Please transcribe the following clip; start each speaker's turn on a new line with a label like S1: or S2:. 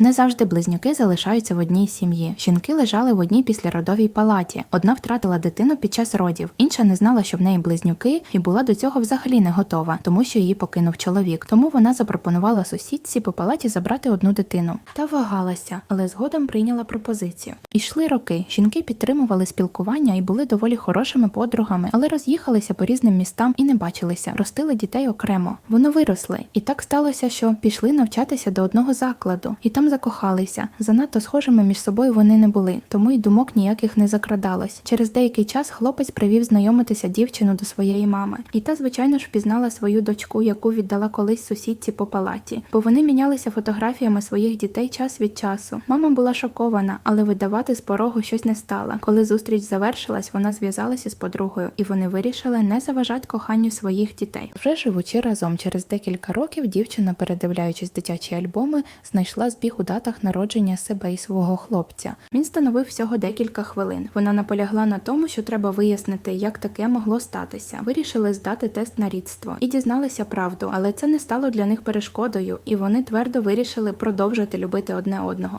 S1: Не завжди близнюки залишаються в одній сім'ї. Жінки лежали в одній післяродовій палаті. Одна втратила дитину під час родів, інша не знала, що в неї близнюки, і була до цього взагалі не готова, тому що її покинув чоловік. Тому вона запропонувала сусідці по палаті забрати одну дитину. Та вагалася, але згодом прийняла пропозицію. Ішли роки. Жінки підтримували спілкування і були доволі хорошими подругами, але роз'їхалися по різним містам і не бачилися, ростили дітей окремо. Вони виросли, і так сталося, що пішли навчатися до одного закладу, і там закохалися. Занадто схожими між собою вони не були, тому й думок ніяких не закрадалось. Через деякий час хлопець привів знайомитися дівчину до своєї мами, і та, звичайно ж, впізнала свою дочку, яку віддала колись сусідці по палаті, бо вони мінялися фотографіями своїх дітей час від часу. Мама була шокована, але видавати з порогу щось не стала. Коли зустріч завершилась, вона зв'язалася з подругою, і вони вирішили не заважати коханню своїх дітей. Вже живучи разом через декілька років, дівчина, передивляючись дитячі альбоми, знайшла збіг у датах народження себе і свого хлопця. Він становив всього декілька хвилин. Вона наполягла на тому, що треба вияснити, як таке могло статися. Вирішили здати тест на рідство і дізналися правду, але це не стало для них перешкодою, і вони твердо вирішили продовжити любити одне одного.